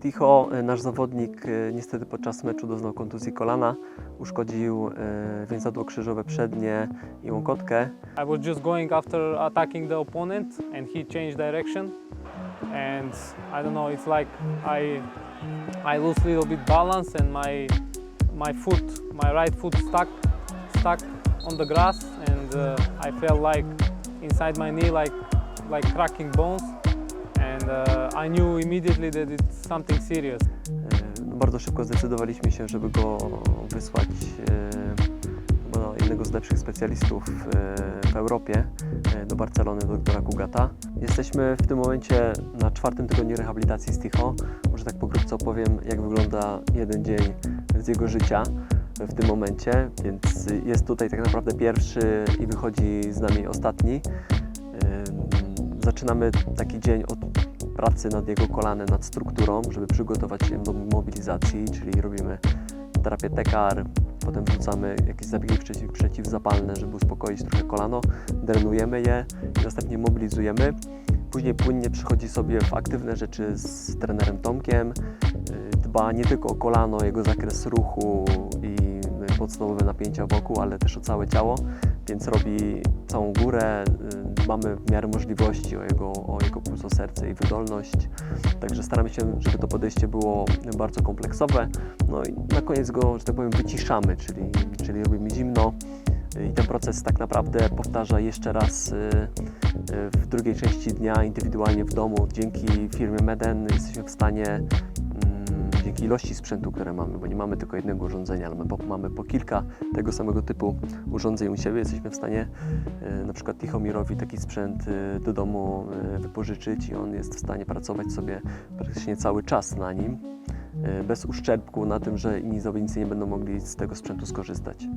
Ticho, e, nasz zawodnik, e, niestety podczas meczu doznał kontuzji kolana, uszkodził e, więzadło krzyżowe przednie i łąkotkę. I was just going after attacking the opponent and he changed direction. And I don't know it's like I I lose little bit balance and my my foot my right foot stuck stuck on the grass and uh, I felt like inside my knee like like cracking bones uh, I knew immediately that it's something serious. E, bardzo szybko zdecydowaliśmy się, żeby go wysłać e, do jednego z lepszych specjalistów e, w Europie, do Barcelony, do doktora Kugata. Jesteśmy w tym momencie na czwartym tygodniu rehabilitacji z Ticho. Może tak pokrótce opowiem, jak wygląda jeden dzień z jego życia w tym momencie, więc jest tutaj tak naprawdę pierwszy i wychodzi z nami ostatni. Zaczynamy taki dzień od pracy nad jego kolanem, nad strukturą, żeby przygotować się do mobilizacji, czyli robimy terapię tekar, potem wrzucamy jakieś zabiegi przeciw, przeciwzapalne, żeby uspokoić trochę kolano, drenujemy je i następnie mobilizujemy. Później płynnie przychodzi sobie w aktywne rzeczy z trenerem Tomkiem, y, dba nie tylko o kolano, jego zakres ruchu i podstawowe napięcia wokół, ale też o całe ciało, więc robi całą górę, y, dbamy w miarę możliwości o jego, o jego pulso serce i wydolność, także staramy się, żeby to podejście było bardzo kompleksowe, no i na koniec go, że tak powiem, wyciszamy, czyli, czyli robimy zimno. I ten proces tak naprawdę powtarza jeszcze raz y, y, w drugiej części dnia indywidualnie w domu. Dzięki firmie Meden jesteśmy w stanie dzięki ilości sprzętu, które mamy, bo nie mamy tylko jednego urządzenia, ale mamy po, kilka tego samego typu urządzeń u siebie, jesteśmy w stanie e, na przykład Tichomirowi taki sprzęt e, do domu e, wypożyczyć i on jest w stanie pracować sobie praktycznie cały czas na nim, bez uszczerbku na tym, że inni zawodnicy nie będą mogli z tego sprzętu skorzystać.